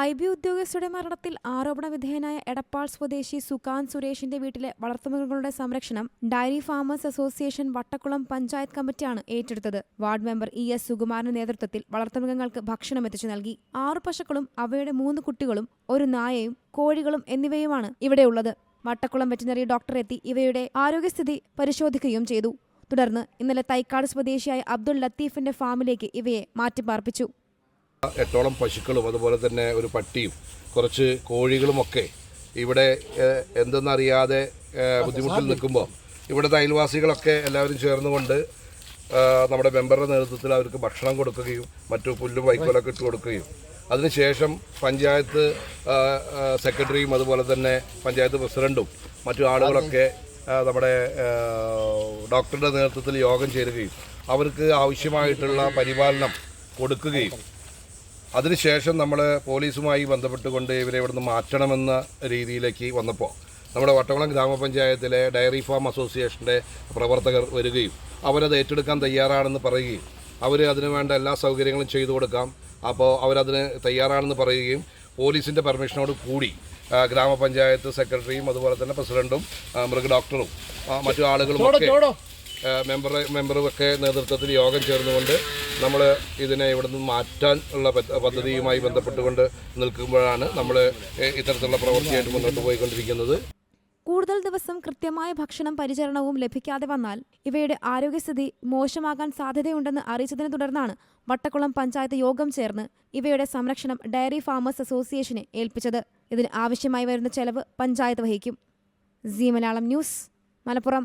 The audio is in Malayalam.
ഐ ബി ഉദ്യോഗസ്ഥരുടെ മരണത്തിൽ ആരോപണ വിധേയനായ എടപ്പാൾ സ്വദേശി സുഖാൻ സുരേഷിന്റെ വീട്ടിലെ വളർത്തുമൃഗങ്ങളുടെ സംരക്ഷണം dairy farmers association Vattakulam panchayat കമ്മിറ്റിയാണ് ഏറ്റെടുത്തത്. വാർഡ് മെമ്പർ ഇ എസ് സുകുമാരന്റെ നേതൃത്വത്തിൽ വളർത്തുമൃഗങ്ങൾക്ക് ഭക്ഷണം എത്തിച്ചു നൽകി. ആറു പശുക്കളും അവയുടെ മൂന്ന് കുട്ടികളും ഒരു നായയും കോഴികളും എന്നിവയുമാണ് ഇവിടെയുള്ളത് വട്ടക്കുളം വെറ്റിനറി ഡോക്ടർ എത്തി ഇവയുടെ ആരോഗ്യസ്ഥിതി പരിശോധിക്കുകയും ചെയ്തു. തുടർന്ന് ഇന്നലെ തൈക്കാട് സ്വദേശിയായ അബ്ദുൾ ലത്തീഫിന്റെ ഫാമിലേക്ക് ഇവയെ മാറ്റിപ്പാർപ്പിച്ചു. എട്ടോളം പശുക്കളും അതുപോലെ തന്നെ ഒരു പട്ടിയും കുറച്ച് കോഴികളുമൊക്കെ ഇവിടെ എന്തെന്നറിയാതെ ബുദ്ധിമുട്ടിൽ നിൽക്കുമ്പോൾ ഇവിടുത്തെ അയൽവാസികളൊക്കെ എല്ലാവരും ചേർന്നുകൊണ്ട് നമ്മുടെ മെമ്പറുടെ നേതൃത്വത്തിൽ അവർക്ക് ഭക്ഷണം കൊടുക്കുകയും മറ്റു പുല്ലും വൈക്കോലൊക്കെ ഇട്ട് കൊടുക്കുകയും. അതിനുശേഷം പഞ്ചായത്ത് സെക്രട്ടറിയും അതുപോലെ തന്നെ പഞ്ചായത്ത് പ്രസിഡന്റും മറ്റു ആളുകളൊക്കെ നമ്മുടെ ഡോക്ടറുടെ നേതൃത്വത്തിൽ യോഗം ചേരുകയും അവർക്ക് ആവശ്യമായിട്ടുള്ള പരിപാലനം കൊടുക്കുകയും അതിനുശേഷം നമ്മൾ പോലീസുമായി ബന്ധപ്പെട്ടുകൊണ്ട് ഇവരെ ഇവിടുന്ന് മാറ്റണമെന്ന രീതിയിലേക്ക് വന്നപ്പോൾ നമ്മുടെ വട്ടകുളം ഗ്രാമപഞ്ചായത്തിലെ ഡയറി ഫാം അസോസിയേഷന്റെ പ്രവർത്തകർ വരികയും അവരത് ഏറ്റെടുക്കാൻ തയ്യാറാണെന്ന് പറയുകയും അവർ അതിന് വേണ്ട എല്ലാ സൗകര്യങ്ങളും ചെയ്തു കൊടുക്കാം. അപ്പോൾ അവരതിന് തയ്യാറാണെന്ന് പറയുകയും പോലീസിന്റെ പെർമിഷനോട് കൂടി ഗ്രാമപഞ്ചായത്ത് സെക്രട്ടറിയും അതുപോലെ തന്നെ പ്രസിഡന്റും മൃഗ ഡോക്ടറും മറ്റു ആളുകളും ഒക്കെ മെമ്പർ മെമ്പറുമൊക്കെ നേതൃത്വത്തിൽ യോഗം ചേർന്നുകൊണ്ട് നമ്മൾ ഇതിനെ ഇവിടെ നിന്ന് മാറ്റാൻ ഉള്ള പദ്ധതിയുമായി ബന്ധപ്പെട്ടുകൊണ്ട് നിൽക്കുമ്പോഴാണ് നമ്മൾ ഇത്തരത്തിലുള്ള പ്രവൃത്തിയായിട്ട് മുന്നോട്ട് പോയിക്കൊണ്ടിരിക്കുന്നത്. കൂടുതൽ ദിവസം കൃത്യമായ ഭക്ഷണം പരിചരണവും ലഭിക്കാതെ വന്നാൽ ഇവയുടെ ആരോഗ്യസ്ഥിതി മോശമാകാൻ സാധ്യതയുണ്ടെന്ന് അറിയിച്ചതിനെ തുടർന്നാണ് വട്ടക്കുളം പഞ്ചായത്ത് യോഗം ചേർന്ന് ഇവയുടെ സംരക്ഷണം ഡയറി ഫാമേഴ്സ് അസോസിയേഷനെ ഏൽപ്പിച്ചത്. ഇതിന് ആവശ്യമായി വരുന്ന ചെലവ് പഞ്ചായത്ത് വഹിക്കും. C Malayalam news Malappuram.